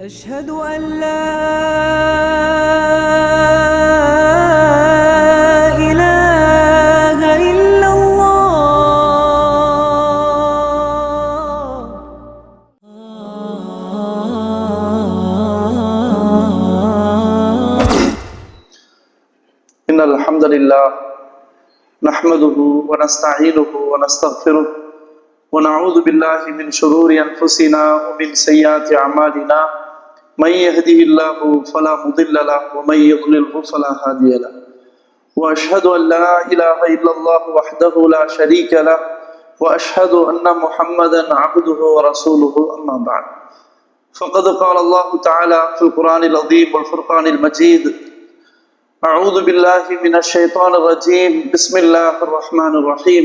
أشهد أن لا إله إلا الله. إن الحمد لله نحمده ونستعينه ونستغفره ونعوذ بالله من شرور أنفسنا ومن سيئات أعمالنا. من يهده الله فلا مضل له ومن يضلله فلا هادي له. وأشهد أن لا إله إلا الله وحده لا شريك له وأشهد أن محمدا عبده ورسوله أما بعد. فقد قال الله تعالى في القرآن العظيم والفرقان المجيد أعوذ بالله من الشيطان الرجيم بسم الله الرحمن الرحيم.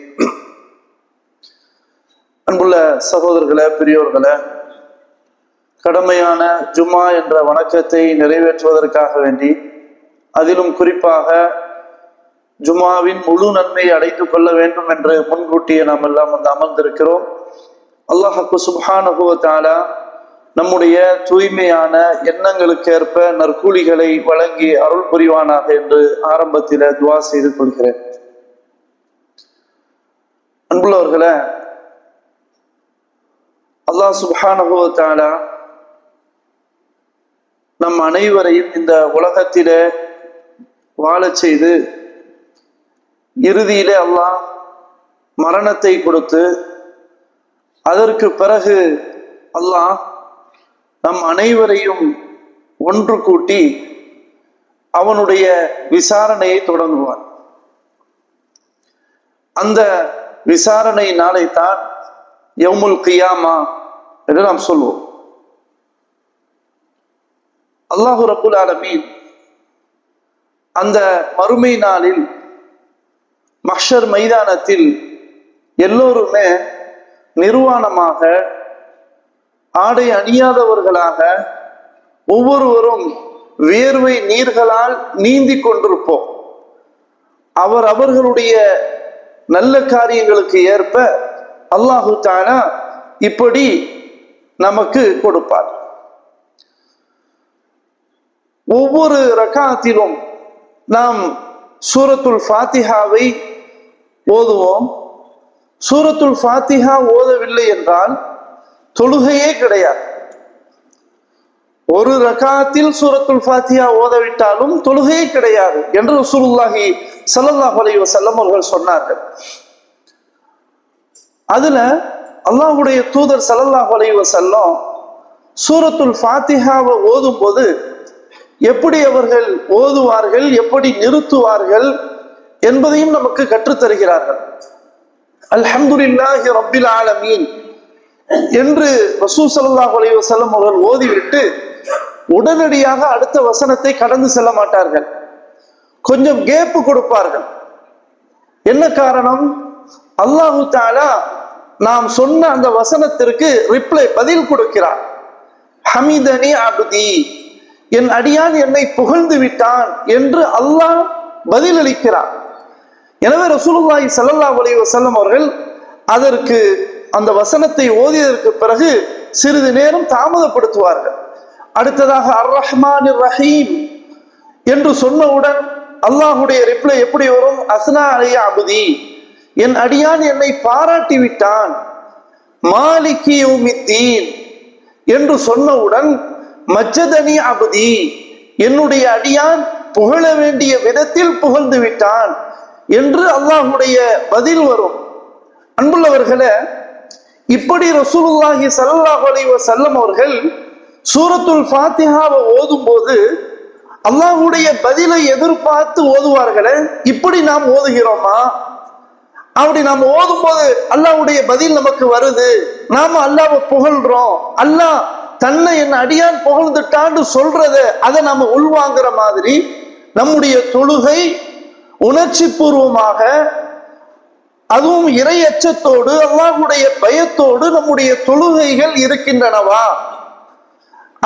அன்புள்ள சகோதரர்களே பெரியோர்களே கடமையான ஜுமா என்ற வணக்கத்தை நிறைவேற்றுவதற்காக வேண்டி அதிலும் குறிப்பாக ஜுமாவின் முழு நன்மையை அடைத்துக் கொள்ள வேண்டும் என்று முன்கூட்டியே நாம் எல்லாம் வந்து அமர்ந்திருக்கிறோம். அல்லாஹக்கு சுபானுபவத்தாலா நம்முடைய தூய்மையான எண்ணங்களுக்கு ஏற்ப நற்கூலிகளை வழங்கி அருள் புரிவானாக என்று ஆரம்பத்தில் துவா செய்து கொள்கிறேன். அன்புள்ளவர்களை அல்லாஹ் சுபானுபவத்தாலா நம் அனைவரையும் இந்த உலகத்திலே வாழச் செய்து இறுதியிலே அல்லாஹ் மரணத்தை கொடுத்து அதற்கு பிறகு அல்லாஹ் நம் அனைவரையும் ஒன்று கூட்டி அவனுடைய விசாரணையை தொடங்குவான். அந்த விசாரணை நாளைத்தான் தான் யவுமுல் கியாமா என்று நாம் சொல்வோம். அல்லாஹு ரபுல் ஆலமீன் அந்த மறுமை நாளில் மக்ஷர் மைதானத்தில் எல்லோருமே நிர்வாணமாக ஆடை அணியாதவர்களாக ஒவ்வொருவரும் வேர்வை நீர்களால் நீந்தி கொண்டிருப்போம். அவர் அவர்களுடைய நல்ல காரியங்களுக்கு ஏற்ப அல்லாஹு தானா இப்படி நமக்கு கொடுப்பார். ஒவ்வொரு ரகாத்திலும் நாம் சூரத்துல் ஃபாத்திஹாவை ஓதுவோம். சூரத்துல் ஃபாத்திஹா ஓதவில்லை என்றால் தொழுகையே கிடையாது. ஒரு ரகாத்தில் சூரத்துல் ஃபாத்தியா ஓதவிட்டாலும் தொழுகையே கிடையாது என்று ரசூலுல்லாஹி சல்லாஹ் அலைஹி செல்லமர்கள் அவர்கள் சொன்னார்கள். அதுல அல்லாஹுடைய தூதர் ஸல்லல்லாஹு அலைஹி செல்லம் சூரத்துல் ஃபாத்திஹாவை ஓதும் போது எப்படி அவர்கள் ஓதுவார்கள் எப்படி நிறுத்துவார்கள் என்பதையும் நமக்கு கற்றுத்தருகிறார்கள். அல்ஹம்துலில்லாஹி ரப்பில் ஆலமீன் என்று ரசூ சல்லாஹ் அலைஹி செல்லம் அவர்கள் ஓதிவிட்டு உடனடியாக அடுத்த வசனத்தை கடந்து செல்ல மாட்டார்கள். கொஞ்சம் கேப்பு கொடுப்பார்கள். என்ன காரணம்? அல்லாஹு தாலா நாம் சொன்ன அந்த வசனத்திற்கு ரிப்ளை பதில் கொடுக்கிறார் ஹமிதனி அபுதி என் அடியான் என்னை புகழ்ந்து விட்டான் என்று அல்லாஹ் பதிலளிக்கிறார் எனவே ரசூலுல்லாஹி ஸல்லல்லாஹு அலைஹி வஸல்லம் அவர்கள் அதற்கு அந்த வசனத்தை ஓதியதற்கு பிறகு சிறிது நேரம் தாமதப்படுத்துவார்கள். அடுத்ததாக அர் ரஹ்மான் ரஹீம் என்று சொன்னவுடன் அல்லாஹுடைய ரிப்ளை எப்படி வரும்? அஸ்னா அலி அபுதி என் அடியான் என்னை பாராட்டி விட்டான் மாலிகியோமித்தீன் என்று சொன்னவுடன் மஜ்ஜதனி அபதி என்னுடைய அடியான் புகழ வேண்டிய விதத்தில் புகழ்ந்து விட்டான் என்று அல்லாஹுடைய பதில் வரும். அன்புள்ளவர்களே இப்படி ரசூலுல்லாஹி சல்லாஹ் அலைவ செல்லம் அவர்கள் சூரத்துல் ஃபாத்திஹாவை ஓதும் போது அல்லாஹுடைய பதிலை எதிர்பார்த்து ஓதுவார்களே இப்படி நாம் ஓதுகிறோமா? அப்படி நாம் ஓதும் போது அல்லாஹ்வுடைய பதில் நமக்கு வருது. நாம அல்லாவை புகழ்றோம். அல்லாஹ் தன்னை என் அடியான் புகழ்ந்துட்டான்னு சொல்றது அதை நம்ம உள்வாங்குற மாதிரி நம்முடைய தொழுகை உணர்ச்சி பூர்வமாக அதுவும் இறை அச்சத்தோடு அல்லாஹுடைய பயத்தோடு நம்முடைய தொழுகைகள் இருக்கின்றனவா?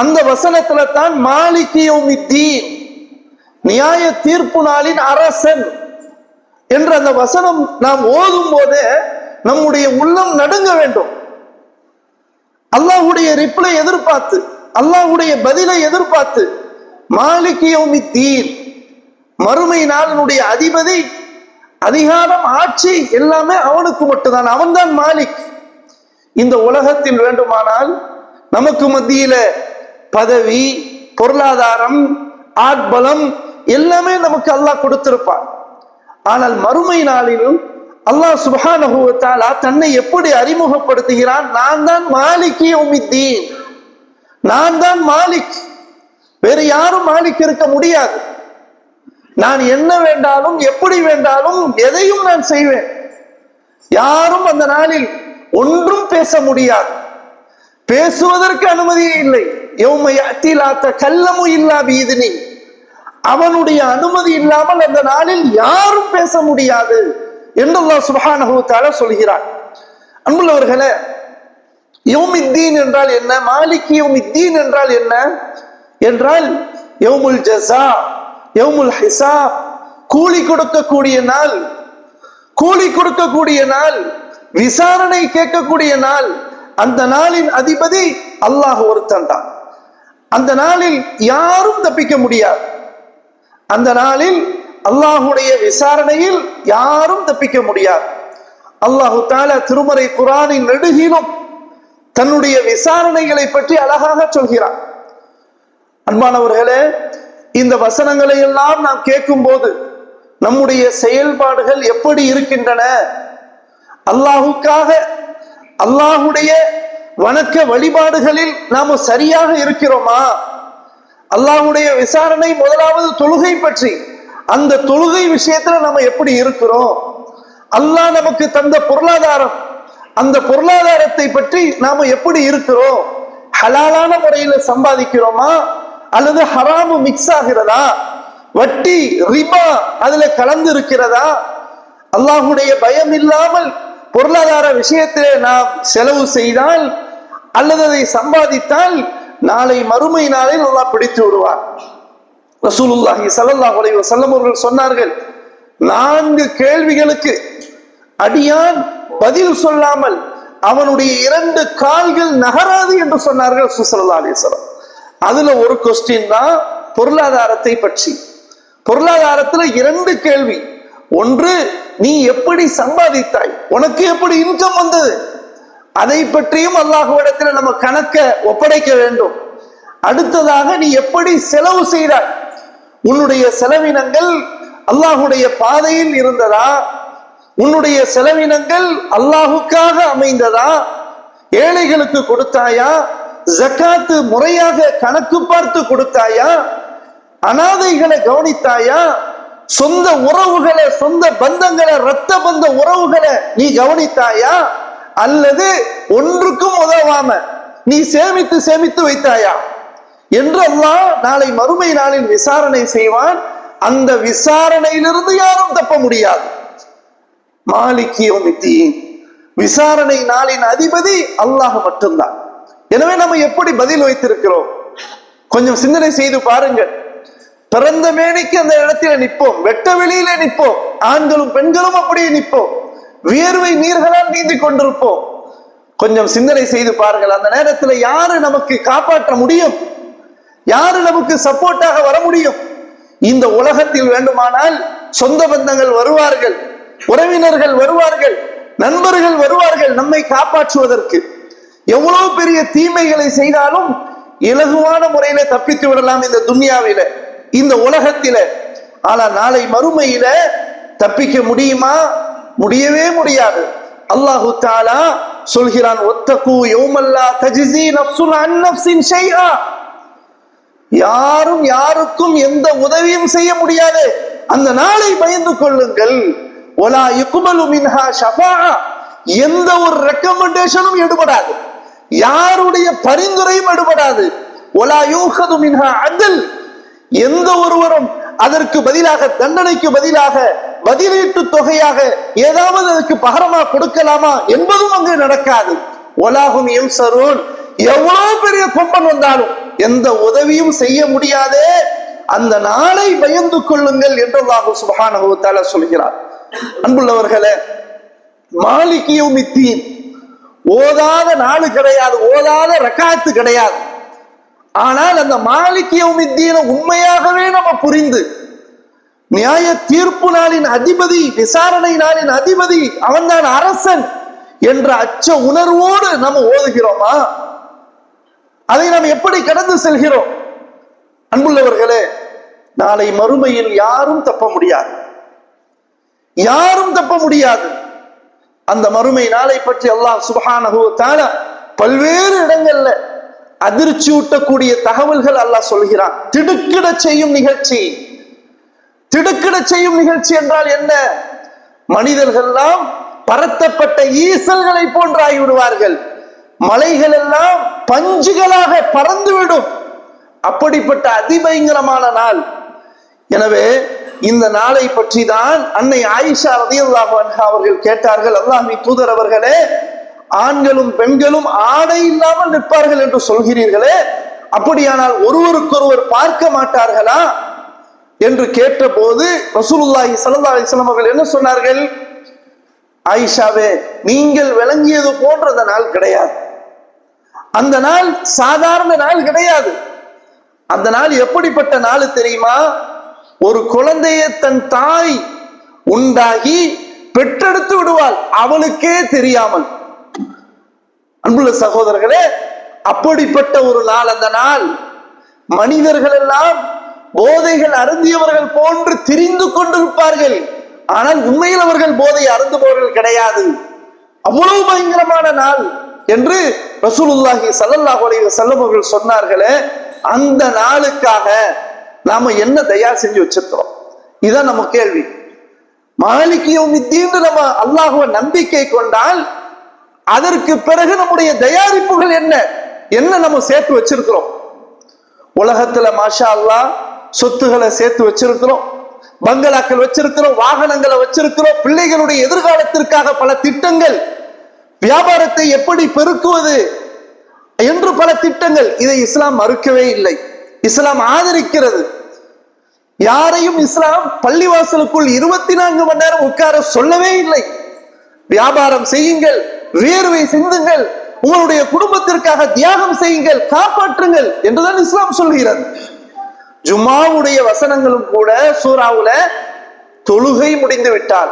அந்த வசனத்துல தான் மாலிகியோமித்தீன் நியாய தீர்ப்பு நாளின் அரசன். என்ற அந்த வசனம் நாம் ஓதும் போதே நம்முடைய உள்ளம் நடுங்க வேண்டும். அல்லாஹ்வுடைய ரிப்ளை எதிர்பார்த்து அல்லாஹ்வுடைய பதிலை எதிர்பார்த்து மாலிகியோமித்தீன் மறுமை நாளினுடைய அதிபதி அதிகாரம் ஆட்சி எல்லாமே அவனுக்கு மட்டும்தான் அவன்தான் மாலிக். இந்த உலகத்தில் வேண்டுமானால் நமக்கு மத்தியில பதவி பொருளாதாரம் ஆட்பலம் எல்லாமே நமக்கு அல்லாஹ் கொடுத்திருப்பான். ஆனால் மறுமை நாளிலும் அல்லாஹ் சுப்ஹானஹு தன்னை எப்படி அறிமுகப்படுத்துகிறான்? நான் தான் மாலிக்கி உமித்தீன் நான் தான் மாலிக். வேறு யாரும் மாலிக் இருக்க முடியாது. நான் என்ன வேண்டாலும் எப்படி வேண்டாலும் எதையும் நான் செய்வேன். யாரும் அந்த நாளில் ஒன்றும் பேச முடியாது. பேசுவதற்கு அனுமதியே இல்லை. யௌம அத்திலாத்த கல்லமும் இல்லா பீதினி. அவனுடைய அனுமதி இல்லாமல் அந்த நாளில் யாரும் பேச முடியாது என்று அல்லாஹ் சுப்ஹானஹு சொல்கிறார் அன்புள்ளவர்களே யோமித்தீன் என்றால் என்ன? மாலிக் யோமித்தீன் என்றால் என்ன? என்றால் யோமுல் ஜசா யோமுல் ஹிசாப் கூலி கொடுக்கக்கூடிய நாள் கூலி கொடுக்கக்கூடிய நாள் விசாரணை கேட்கக்கூடிய நாள் அந்த நாளின் அதிபதி அல்லாஹ் ஒருத்தன் தான். அந்த நாளில் யாரும் தப்பிக்க முடியாது. அந்த நாளில் அல்லாஹுடைய விசாரணையில் யாரும் தப்பிக்க முடியாது. அல்லாஹு தால திருமறை குரானின் நெடுகிலும் தன்னுடைய விசாரணைகளை பற்றி அழகாக சொல்கிறார் அன்பானவர்களே இந்த வசனங்களை எல்லாம் நாம் கேட்கும் போது நம்முடைய செயல்பாடுகள் எப்படி இருக்கின்றன? அல்லாஹுக்காக அல்லாஹுடைய வணக்க வழிபாடுகளில் நாம சரியாக இருக்கிறோமா? அல்லாஹுடைய விசாரணை முதலாவது தொழுகை பற்றி. அந்த தொழுகை விஷயத்துல நம்ம எப்படி இருக்கிறோம்? அல்லாஹ் நமக்கு தந்த பொருளாதாரம். அந்த பொருளாதாரத்தை பற்றி நாம எப்படி இருக்கிறோம்? ஹலாலான முறையில சம்பாதிக்கிறோமா? அல்லது ஹராமு மிக்ஸ் ஆகிறதா? வட்டி ரிபா அதுல கலந்து இருக்கிறதா அல்லாஹுடைய பயம் இல்லாமல் பொருளாதார விஷயத்திலே நாம் செலவு செய்தால் அல்லது அதை சம்பாதித்தால் நாளை மறுமை நாளில் நல்லா பிடித்து விடுவார் ரசூலுல்லாஹி சல்லல்லா அலைஹி வஸல்லம் அவர்கள் சொன்னார்கள் நான்கு கேள்விகளுக்கு அடியான் பதில் சொல்லாமல் அவனுடைய இரண்டு கால்கள் நகராது என்று சொன்னார்கள் சுசல்லா அலிஸ்வரம் அதுல ஒரு கொஸ்டின் தான் பொருளாதாரத்தை பற்றி. பொருளாதாரத்துல இரண்டு கேள்வி. ஒன்று நீ எப்படி சம்பாதித்தாய்? உனக்கு எப்படி இன்கம் வந்தது? அதை பற்றியும் அல்லாஹுவிடத்தில் நம்ம கணக்க ஒப்படைக்க வேண்டும். அடுத்ததாக நீ எப்படி செலவு செய்தாய்? உன்னுடைய செலவினங்கள் அல்லாஹுடைய பாதையில் இருந்ததா? உன்னுடைய செலவினங்கள் அல்லாஹுக்காக அமைந்ததா? ஏழைகளுக்கு கொடுத்தாயா? ஜக்காத்து முறையாக கணக்கு பார்த்து கொடுத்தாயா? அனாதைகளை கவனித்தாயா? சொந்த உறவுகளை சொந்த பந்தங்களை ரத்த பந்த உறவுகளை நீ கவனித்தாயா? அல்லது ஒன்றுக்கும் உதவாம நீ சேமித்து சேமித்து வைத்தாயா? என்றெல்லாம் நாளை மறுமை நாளில் விசாரணை செய்வான். அந்த விசாரணையிலிருந்து யாரும் தப்ப முடியாது. மாலிகியோமித்தீன் விசாரணை நாளின் அதிபதி அல்லாஹ் மட்டும்தான். எனவே நம்ம எப்படி பதில் வைத்திருக்கிறோம்? கொஞ்சம் சிந்தனை செய்து பாருங்கள். பிறந்த மேனிக்கு அந்த இடத்துல நிற்போம். வெட்ட வெளியில நிற்போம். ஆண்களும் பெண்களும் அப்படியே நிற்போம். வியர்வை நீர்களால் நீந்தி கொண்டிருப்போம். கொஞ்சம் சிந்தனை செய்து பாருங்கள் அந்த நேரத்துல யாரு நமக்கு காப்பாற்ற முடியும்? யாரு நமக்கு சப்போர்ட்டாக வர முடியும்? இந்த உலகத்தில் வேண்டுமானால் சொந்த பந்தங்கள் வருவார்கள் உறவினர்கள் வருவார்கள் நண்பர்கள் வருவார்கள் நம்மை காப்பாற்றுவதற்கு. எவ்வளவு பெரிய தீமைகளை செய்தாலும் இலகுவான முறையில தப்பித்து விடலாம் இந்த துன்யாவில இந்த உலகத்தில. ஆனா நாளை மறுமையில தப்பிக்க முடியுமா? முடியவே முடியாது. அல்லாஹு தாலா சொல்கிறான் ஒத்தகு யோமல்லா தஜிசி நப்சுல் அன் நப்சின் ஷைஆ. யாரும் யாருக்கும் எந்த உதவியும் செய்ய முடியாது. அந்த நாளை பயந்து கொள்ளுங்கள். ஒலா யுக்மலு மின்ஹா ஷபா எந்த ஒரு ரெக்கமெண்டேஷனும் எடுபடாது. யாருடைய பரிந்துரையும் எடுபடாது. ஒலா யூஹது மின்ஹா அதில் எந்த ஒருவரும் அதற்கு பதிலாக தண்டனைக்கு பதிலாக பதிலீட்டு தொகையாக ஏதாவது அதுக்கு பகரமா கொடுக்கலாமா என்பதும் அங்கு நடக்காது. ஒலாகும் எம் சரூன் எவ்வளவு பெரிய கொம்பன் வந்தாலும் எந்த உதவியும் செய்ய முடியாதே. அந்த நாளை பயந்து கொள்ளுங்கள் என்று அல்லாஹு சுபஹான தஆலா சொல்கிறார். அன்புள்ளவர்களே மாலிகியவுமித்தீன் ஓதாத நாள் கிடையாது ஓதாத ரக்காத்து கிடையாது. ஆனால் அந்த மாலிகியவுமித்தீன உண்மையாகவே நம்ம புரிந்து நியாய தீர்ப்பு நாளின் அதிபதி விசாரணை நாளின் அதிபதி அவன்தான் அரசன் என்ற அச்ச உணர்வோடு நம்ம ஓதுகிறோமா? அதை நாம் எப்படி கடந்து செல்கிறோம்? அன்புள்ளவர்களே நாளை மறுமையில் யாரும் தப்ப முடியாது. யாரும் தப்ப முடியாது. அந்த மறுமை நாளை பற்றி அல்லாஹ் சுபஹானஹு பல்வேறு இடங்கள்ல அதிர்ச்சி ஊட்டக்கூடிய தகவல்கள் அல்லாஹ் சொல்கிறான். திடுக்கிட செய்யும் நிகழ்ச்சி. திடுக்கிட செய்யும் நிகழ்ச்சி என்றால் என்ன? மனிதர்கள்லாம் பரத்தப்பட்ட ஈசல்களை போன்று ஆகிவிடுவார்கள் மலைகள் எல்லாம் பஞ்சுகளாக பறந்துவிடும். அப்படிப்பட்ட அதிபயங்கரமான நாள். எனவே இந்த நாளை பற்றி தான் அன்னை ஆயிஷா ரதியல்லாஹு அவர்கள் கேட்டார்கள். அல்லாஹி தூதர் அவர்களே ஆண்களும் பெண்களும் ஆடை இல்லாமல் நிற்பார்கள் என்று சொல்கிறீர்களே அப்படியானால் ஒருவருக்கொருவர் பார்க்க மாட்டார்களா? என்று கேட்டபோது ரசூலுல்லாஹி சல்லா அலிஸ்லாம் அவர்கள் என்ன சொன்னார்கள்? ஆயிஷாவே நீங்கள் விளங்கியது போன்ற அந்த நாள் கிடையாது. அந்த நாள் சாதாரண நாள் கிடையாது. அந்த நாள் எப்படிப்பட்ட நாள் தெரியுமா? ஒரு குழந்தையை தன் தாய் உண்டாகி பெற்றெடுத்து விடுவாள். அவளுக்கே தெரியாமல். அன்புள்ள சகோதரர்களே அப்படிப்பட்ட ஒரு நாள் அந்த நாள் மனிதர்கள் எல்லாம் போதைகள் அருந்தியவர்கள் போன்று திரிந்து கொண்டிருப்பார்கள் ஆனால் உண்மையில் அவர்கள் போதை அருந்துபவர்கள் கிடையாது. அவ்வளவு பயங்கரமான நாள் என்று ரசூலுல்லாஹி ஸல்லல்லாஹு அலைஹி வஸல்லம் அவர்கள் சொன்னார்களே அந்த நாளுக்காக நாம என்ன தயார் செஞ்சு வச்சிருக்கிறோம்? இதான் நம்ம கேள்வி. மாலிகியும் வித்தீன்னு நம்ம அல்லாஹுவ நம்பிக்கை கொண்டால் அதற்கு பிறகு நம்முடைய தயாரிப்புகள் என்ன? என்ன நம்ம சேர்த்து வச்சிருக்கிறோம்? உலகத்துல மாஷா அல்லாஹ் சொத்துகளை சேர்த்து வச்சிருக்கிறோம் பங்களாக்கள் வச்சிருக்கிறோம் வாகனங்களை வச்சிருக்கிறோம் பிள்ளைகளுடைய எதிர்காலத்திற்காக பல திட்டங்கள். வியாபாரத்தை எப்படி பெருக்குவது என்று பல திட்டங்கள். இதை இஸ்லாம் மறுக்கவே இல்லை. இஸ்லாம் ஆதரிக்கிறது. யாரையும் இஸ்லாம் பள்ளிவாசலுக்குள் இருபத்தி நான்கு மணி நேரம் உட்கார சொல்லவே இல்லை. வியாபாரம் செய்யுங்கள் வேர்வை சிந்துங்கள் உங்களுடைய குடும்பத்திற்காக தியாகம் செய்யுங்கள் காப்பாற்றுங்கள் என்றுதான் இஸ்லாம் சொல்கிறது. ஜுமாவுடைய வசனங்களும் கூட சூறாவுல தொழுகை முடிந்து விட்டால்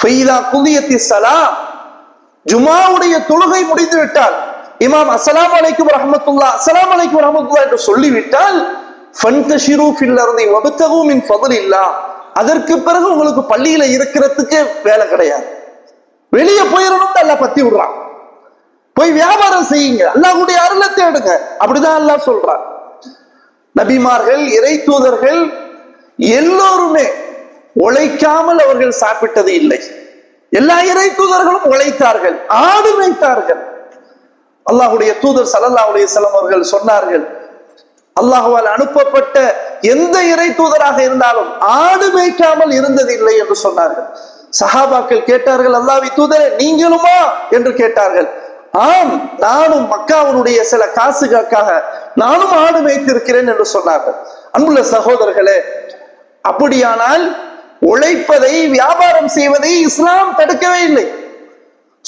ஃபைதா குதியத்தி சலா ஜுமாவுடைய தொழுகை முடிந்து விட்டால் இமாம் அஸ்லாம் அலைக்கும் ரஹமத்துல்லா அஸ்லாம் அலைக்கும் ரஹமத்துல்லா என்று சொல்லிவிட்டால் ஃபன்தஷிரு ஃபில் வகுத்தகும் இன் மின் இல்லா அதற்கு பிறகு உங்களுக்கு பள்ளியில இருக்கிறதுக்கு வேலை கிடையாது. வெளியே போயிடணும்னு அல்லா பத்தி விடுறான். போய் வியாபாரம் செய்யுங்க. அல்லாஹ்வுடைய அருளை தேடுங்க. அப்படிதான் அல்லாஹ் சொல்றான். நபிமார்கள் இறை தூதர்கள் எல்லோருமே உழைக்காமல் அவர்கள் சாப்பிட்டது இல்லை. எல்லா இறை தூதர்களும் உழைத்தார்கள் ஆடு மேய்த்தார்கள். அல்லாஹுடைய தூதர் ஸல்லல்லாஹு அலைஹி அவர்கள் சொன்னார்கள் அல்லாஹுவால் அனுப்பப்பட்ட எந்த இறை தூதராக இருந்தாலும் ஆடு மேய்க்காமல் இருந்தது இல்லை என்று சொன்னார்கள். சஹாபாக்கள் கேட்டார்கள் அல்லாவி தூதரே நீங்களுமா? என்று கேட்டார்கள். ஆம் நானும் மக்காவனுடைய சில காசுகளுக்காக நானும் ஆடு மேய்த்திருக்கிறேன் என்று சொன்னார்கள். அன்புள்ள சகோதரர்களே அப்படியானால் உழைப்பதை வியாபாரம் செய்வதை இஸ்லாம் தடுக்கவே இல்லை.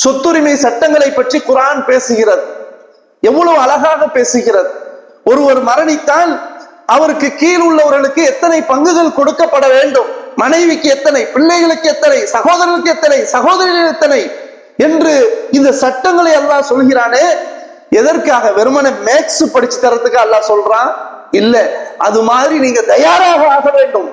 சொத்துரிமை சட்டங்களை பற்றி குரான் பேசுகிறது. எவ்வளவு அழகாக பேசுகிறது. ஒருவர் மரணித்தால் அவருக்கு கீழ் உள்ளவர்களுக்கு எத்தனை பங்குகள் கொடுக்கப்பட வேண்டும்? மனைவிக்கு எத்தனை? பிள்ளைகளுக்கு எத்தனை? சகோதரர்களுக்கு எத்தனை? சகோதரிகள் எத்தனை? என்று இந்த சட்டங்களை அல்லாஹ் சொல்கிறானே. எதற்காக? வெறுமனை மேக்ஸ் படிச்சு தரத்துக்கு அல்லாஹ் சொல்றான்? இல்ல. அது மாதிரி நீங்க தயாராக ஆக வேண்டும்.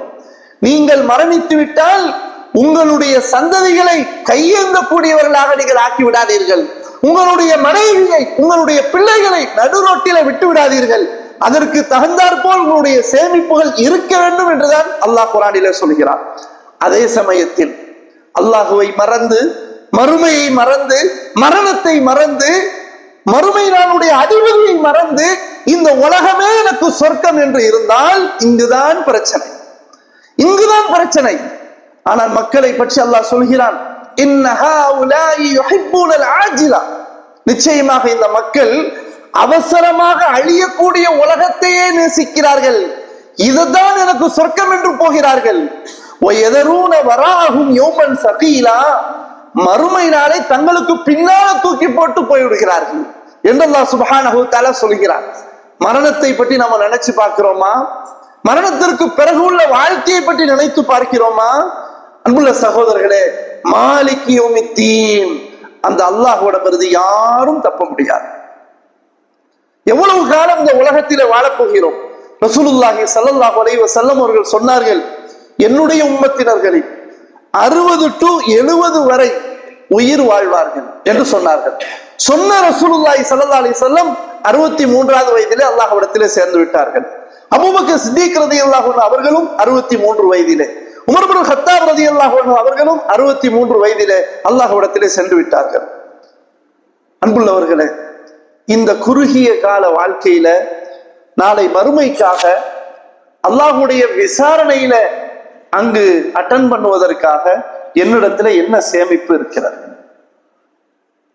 நீங்கள் மரணித்து விட்டால் உங்களுடைய சந்ததிகளை கையேந்தக்கூடியவர்களாக நீங்கள் ஆக்கி விடாதீர்கள். உங்களுடைய மனைவியை உங்களுடைய பிள்ளைகளை நடுரோட்டில விட்டு விடாதீர்கள். அதற்கு தகுந்தாற்போல் உங்களுடைய சேமிப்புகள் இருக்க வேண்டும் என்றுதான் அல்லாஹ் குரானில சொல்கிறார் அதே சமயத்தில் அல்லாஹுவை மறந்து மறுமையை மறந்து மரணத்தை மறந்து மறுமை நானுடைய அதிபதியை மறந்து இந்த உலகமே எனக்கு சொர்க்கம் என்று இருந்தால் இங்குதான் பிரச்சனை. இங்குதான் பிரச்சனை. ஆனால் மக்களை பற்றி அல்லாஹ் சொல்கிறான் ஆஜிலா." நிச்சயமாக இந்த மக்கள் அவசரமாக அழியக்கூடிய உலகத்தையே நேசிக்கிறார்கள். இதுதான் எனக்கு சொர்க்கம் என்று போகிறார்கள். எதரூன வராகும் யோமன் சகீலா. மறுமை நாளை தங்களுக்கு பின்னால தூக்கி போட்டு போய்விடுகிறார்கள் என்றெல்லாம் அல்லாஹ் சுப்ஹானஹு சொல்கிறார். மரணத்தை பற்றி நம்ம நினைச்சு பார்க்கிறோமா? மரணத்திற்கு பிறகு உள்ள வாழ்க்கையை பற்றி நினைத்து பார்க்கிறோமா? அன்புள்ள சகோதரர்களே மாலிக் தீம் அந்த அல்லாஹோட பிரதி யாரும் தப்ப முடியாது. எவ்வளவு காலம் இந்த உலகத்திலே வாழப் போகிறோம் ரசூலுல்லாஹி ஸல்லல்லாஹு அலைஹி செல்லம் அவர்கள் சொன்னார்கள் என்னுடைய உம்மத்தினர்களில் அறுபது டு எழுபது வரை உயிர் வாழ்வார்கள் என்று சொன்னார்கள். சொன்ன ரசூலுல்லாய் சல்லா அலி சொல்லம் அறுபத்தி மூன்றாவது வயதிலே அல்லாஹ்விடத்திலே சேர்ந்து விட்டார்கள். அபூபக்கர் சித்திக் ரலியல்லாஹு அவர்களும் அறுபத்தி மூன்று வயதிலே உமர்புல் பின் ரதி அல்லாஹன் அவர்களும் அறுபத்தி மூன்று வயதிலே அல்லாஹ்விடத்திலே சென்று விட்டார்கள். அன்புள்ளவர்களே இந்த குறுகிய கால வாழ்க்கையில நாளை மறுமைக்காக அல்லாஹுடைய விசாரணையில அங்கு அட்டன் பண்ணுவதற்காக என்னிடத்துல என்ன சேமிப்பு இருக்கிறது?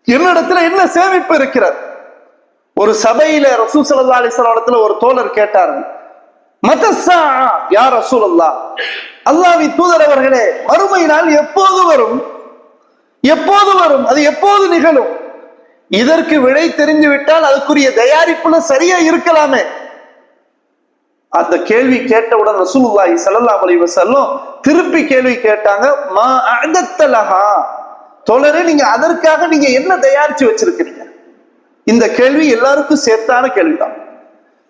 என்னிடத்துல என்ன சேமிப்பு இருக்கிறது? ஒரு சபையில ரசூ சல்லா அலிஸ்வலத்துல ஒரு தோழர் கேட்டார்கள் மதசா யார் ரசூல் அல்லா அல்லாவி தூதர் அவர்களே மறுமை நாள் எப்போது வரும்? எப்போது வரும்? அது எப்போது நிகழும்? இதற்கு விடை தெரிந்து விட்டால் அதுக்குரிய தயாரிப்புல சரியா இருக்கலாமே. அந்த கேள்வி கேட்டவுடன் ரசூலுல்லாஹி ஸல்லல்லாஹு அலைஹி வஸல்லம் திருப்பி கேள்வி கேட்டாங்க மா அஅதத்தலஹா தோழரே நீங்க அதற்காக நீங்க என்ன தயாரிச்சு வச்சிருக்கிறீங்க? இந்த கேள்வி எல்லாருக்கும் சேர்த்தான கேள்விதான்.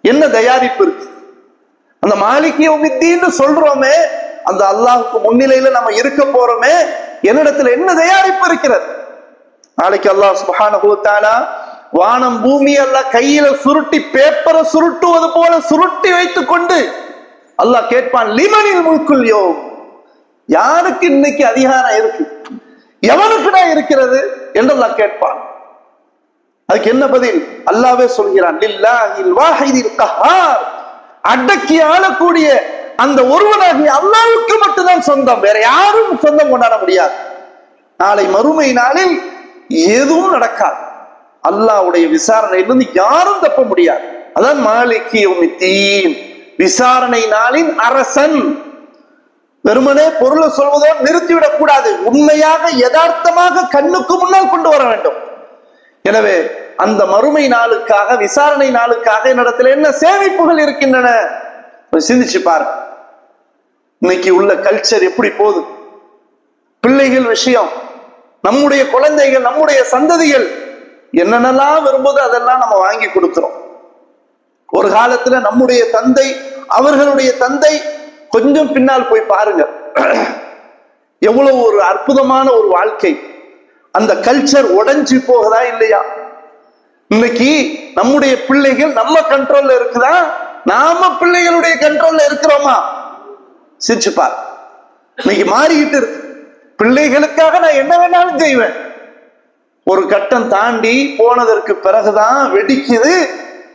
என்ன தயாரிப்பு இருக்கு? அந்த மாளிகைய உமித்தின்னு சொல்றோமே அந்த அல்லாஹுக்கு முன்னிலையில நம்ம இருக்க போறோமே என்னிடத்துல என்ன தயாரிப்பு இருக்கிறது? நாளைக்கு அல்லாஹ் சுப்ஹானஹு தஆலா வானம் பூமி எல்லாம் கையில சுருட்டி பேப்பரை சுருட்டுவது போல சுருட்டி வைத்துக் கொண்டு அல்லாஹ் கேட்பான் லிமனில் முழுக்குள் யோ யாருக்கு இன்னைக்கு அதிகாரம் இருக்கு? எவனுக்குடா இருக்கிறது? என்று அல்லாஹ் கேட்பான். அதுக்கு என்ன பதில்? அல்லாவே சொல்கிறான் லில்லாஹில் வாஹிதில் கஹார். அடக்கி ஆளக்கூடிய அந்த ஒருவனாகிய அல்லாவுக்கு மட்டும்தான் சொந்தம் வேற யாரும் சொந்தம் கொண்டாட முடியாது. நாளை மறுமை நாளில் எதுவும் நடக்காது. அல்லாஹ்வுடைய விசாரணையிலிருந்து யாரும் தப்ப முடியாது. அதான் மாலிகி விசாரணை நாளின் அரசன். வெறுமனே பொருளை சொல்வதோடு நிறுத்திவிடக் கூடாது. உண்மையாக யதார்த்தமாக கண்ணுக்கு முன்னால் கொண்டு வர வேண்டும். எனவே அந்த மறுமை நாளுக்காக விசாரணை நாளுக்காக என்னிடத்துல என்ன சேமிப்புகள் இருக்கின்றன? சிந்திச்சு பாரு. இன்னைக்கு உள்ள கல்ச்சர் எப்படி போகுது? பிள்ளைகள் விஷயம். நம்முடைய குழந்தைகள் நம்முடைய சந்ததிகள் என்னென்னலாம் விரும்புதோ அதெல்லாம் நம்ம வாங்கி கொடுக்குறோம். ஒரு காலத்துல நம்முடைய தந்தை அவர்களுடைய தந்தை கொஞ்சம் பின்னால் போய் பாருங்க. எவ்வளவு ஒரு அற்புதமான ஒரு வாழ்க்கை. அந்த கல்ச்சர் உடைஞ்சு போகுதா இல்லையா? இன்னைக்கு நம்முடைய பிள்ளைகள் நம்ம கண்ட்ரோல்ல இருக்குதா? நாம பிள்ளைகளுடைய கண்ட்ரோல்ல இருக்கிறோமா? சிரிச்சுப்பார் இன்னைக்கு மாறிக்கிட்டு இருக்கு. பிள்ளைகளுக்காக நான் என்ன வேணாலும் செய்வேன். ஒரு கட்டம் தாண்டி போனதற்கு பிறகுதான் வெடிக்குது.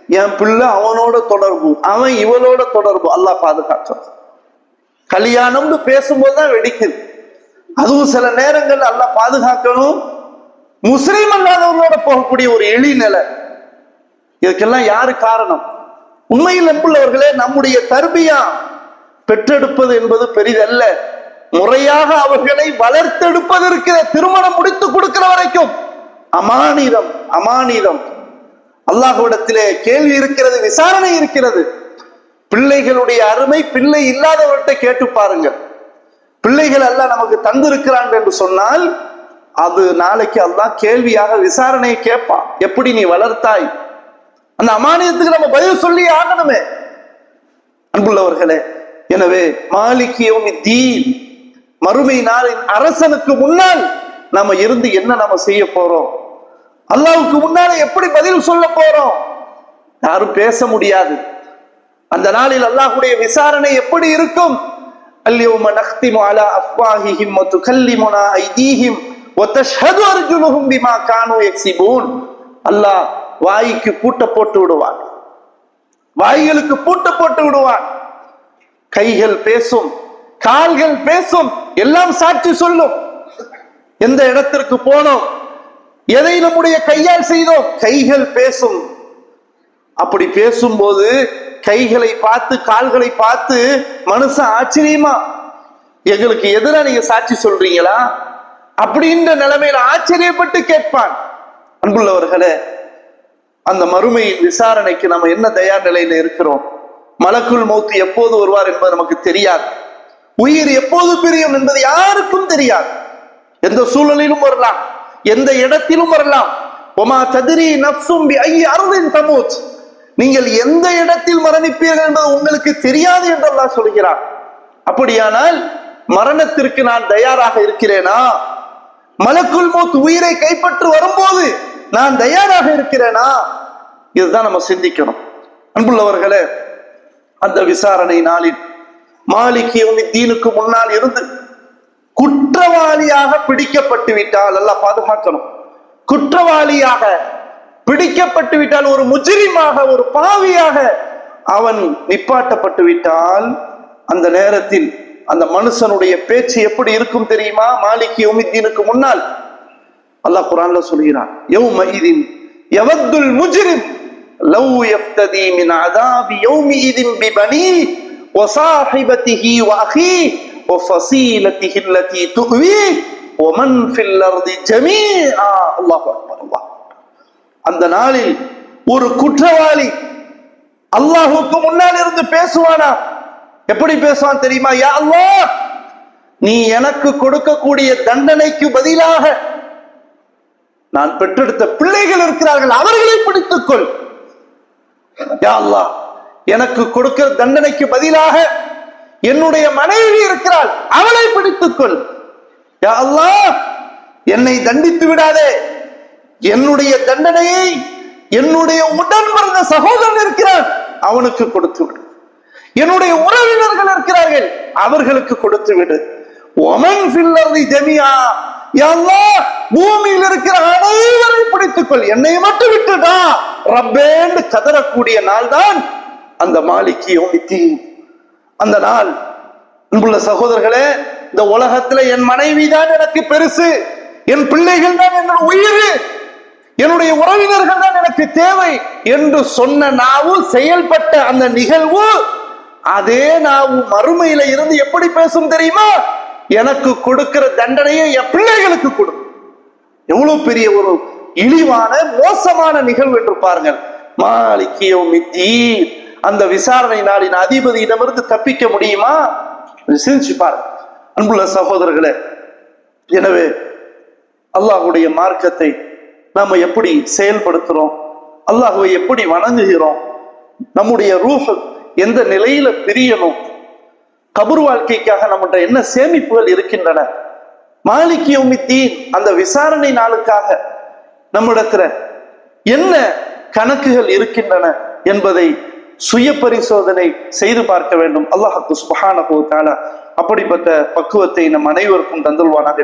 என் பிள்ளை அவனோட தொடர்பு அவன் இவளோட தொடர்பு. அல்லா பாதுகாக்கும். கல்யாணம்னு பேசும்போது தான் வெடிக்குது. அதுவும் சில நேரங்கள் அல்லாஹ் பாதுகாக்கணும். முஸ்லீம் அல்லாதவர்களோட போகக்கூடிய ஒரு எளி நிலை இதுக்கெல்லாம் யாரு காரணம்? உண்மையில் நம்புள்ளவர்களே நம்முடைய தர்பியா பெற்றெடுப்பது என்பது பெரிதல்ல. முறையாக அவர்களை வளர்த்தெடுப்பதற்கு திருமணம் முடித்து கொடுக்கிற வரைக்கும் அமானிதம் அமானிதம். அல்லாஹுவிடத்திலே கேள்வி இருக்கிறது விசாரணை இருக்கிறது. பிள்ளைகளுடைய அருமை பிள்ளை இல்லாதவர்கிட்ட கேட்டு பாருங்கள். பிள்ளைகள் எல்லாம் நமக்கு தந்திருக்கிறான் என்று சொன்னால் அது நாளைக்கு அல்லாஹ் கேள்வியாக விசாரணையை கேட்பான். எப்படி நீ வளர்த்தாய்? அந்த அமானியத்துக்கு நம்ம பதில் சொல்லி ஆகணுமே. அன்புள்ளவர்களே எனவே மாலிகியோமி தீன் மறுமை நாளின் அரசனுக்கு முன்னால் நாம இருந்து என்ன நம்ம செய்ய போறோம்? அல்லாவுக்கு முன்னால எப்படி பதில் சொல்ல போறோம் யாரும் பேச முடியாது அந்த நாளில் அல்லாஹ்வுடைய விசாரணை எப்படி இருக்கும் اليوم نختم على أفواههم وتكلمنا أيديهم وتشهد أرجلهم بما كانوا يكسبون அல்லாஹ் வாய்க்கு பூட்ட போட்டு விடுவான் வாய்களுக்கு பூட்ட போட்டு விடுவான் கைகள் பேசும் கால்கள் பேசும் எல்லாம் சாட்சி சொல்லும் எந்த இடத்திற்கு போனோம் எதை நம்முடைய கையால் செய்தோம்? கைகள் பேசும். அப்படி பேசும்போது கைகளை பார்த்து கால்களை பார்த்து மனுஷன் ஆச்சரியமா? எங்களுக்கு எதிராக நீங்க சாட்சி சொல்றீங்களா? அப்படின்ற நிலைமையில ஆச்சரியப்பட்டு கேட்பான். அன்புள்ளவர்களே அந்த மறுமையின் விசாரணைக்கு நம்ம என்ன தயார் நிலையில இருக்கிறோம்? மலக்குள் மௌத்து எப்போது வருவார் என்பது நமக்கு தெரியாது. உயிர் எப்போது பிரியும் என்பது யாருக்கும் தெரியாது. எந்த சூழலிலும் வரலாம். எந்த இடத்திலும் வரலாம். ஒமா ததிரி நப்சும் பி ஐ அருளின் தமூத். நீங்கள் எந்த இடத்தில் மரணிப்பீர்கள் என்பது உங்களுக்கு தெரியாது என்று அல்லாஹ் சொல்கிறார் அப்படியானால் மரணத்திற்கு நான் தயாராக இருக்கிறேனா? மலக்குள் மூத் உயிரை கைப்பற்று வரும்போது நான் தயாராக இருக்கிறேனா? இதுதான் நம்ம சிந்திக்கணும். அன்புள்ளவர்களே அந்த விசாரணை நாளில் மாலிகி தீனுக்கு முன்னால் இருந்து குற்றவாளியாக பிடிக்கப்பட்டு விட்டால் அல்ல பாதுகாக்கணும். குற்றவாளியாக பிடிக்கப்பட்டு விட்டால் ஒரு முஜிரிமாக ஒரு பாவியாக அவன் நிப்பாட்டப்பட்டு விட்டால் அந்த நேரத்தில் அந்த மனுஷனுடைய பேச்சு எப்படி இருக்கும் தெரியுமா? மாலிக் யோமித்தீனுக்கு முன்னால். அல்லாஹ் குரான்ல சொல்கிறான் யௌம இதின் யவத்துல் முஜ்ரிம் லவ் யஃப்ததி மின் அதாபி யௌமி இதின் பிபனி வசாஹிபதிஹி வஅஹி وفصيلته التي تؤويه ومن في الأرض جميعا الله أكبر الله அந்த நாளில் ஒரு குற்றவாளி அல்லாஹுக்கு முன்னால் இருந்து பேசுவானா எப்படி பேசுவான் தெரியுமா யா அல்லாஹ் நீ எனக்கு கொடுக்கக்கூடிய தண்டனைக்கு பதிலாக நான் பெற்றெடுத்த பிள்ளைகள் இருக்கிறார்கள் அவர்களை பிடித்துக்கொள் யா அல்லாஹ் எனக்கு கொடுக்கிற தண்டனைக்கு பதிலாக என்னுடைய மனைவி இருக்கிறாள் அவளை பிடித்துக்கொள் யா என்னை தண்டித்து விடாதே. என்னுடைய தண்டனையை என்னுடைய உடன் பிறந்த சகோதரன் இருக்கிறான் அவனுக்கு கொடுத்து விடு. என்னுடைய உறவினர்கள் இருக்கிறார்கள் அவர்களுக்கு கொடுத்து விடு. ஒமன் ஃபில்லர்தி ஜமியா. எல்லா பூமியில் இருக்கிற அனைவரை பிடித்துக்கொள் என்னை மட்டும் விட்டுடா. ரப்பேன்னு கதறக்கூடிய நாள் தான் அந்த மாலிக்கு யோமித்தி அந்த நாள். அன்புள்ள சகோதரர்களே இந்த உலகத்துல என் மனைவி தான் எனக்கு பெருசு. என் பிள்ளைகள் தான் என்னோட உயிர். என்னுடைய உறவினர்கள் தான் எனக்கு தேவை என்று சொன்ன நாவும் செயல்பட்ட அந்த நிகழ்வு அதே நாவு மறுமையில இருந்து எப்படி பேசும் தெரியுமா? எனக்கு கொடுக்கிற தண்டனையை என் பிள்ளைகளுக்கு கொடு. எவ்வளவு பெரிய ஒரு இழிவான மோசமான நிகழ்வு என்று பாருங்கள். மாலிக்கியோ மித்தீர் அந்த விசாரணை நாளின் அதிபதியிடமிருந்து தப்பிக்க முடியுமா? சிந்திச்சு பாருங்க அன்புள்ள சகோதரர்களே எனவே அல்லாஹுடைய மார்க்கத்தை நாம எப்படி செயல்படுத்துறோம்? அல்லாஹுவை எப்படி வணங்குகிறோம்? நம்முடைய ரூஹ் எந்த நிலையில பிரியணும்? கபர் வாழ்க்கைக்காக நம்மகிட்ட என்ன சேமிப்புகள் இருக்கின்றன? மாலிக் அந்த விசாரணை நாளுக்காக நம்மிடத்துல என்ன கணக்குகள் இருக்கின்றன என்பதை சுய பரிசோதனை செய்து பார்க்க வேண்டும். அல்லாஹ் சுபஹான அப்படிப்பட்ட பக்குவத்தை நம் அனைவருக்கும் தந்துள்வானாக.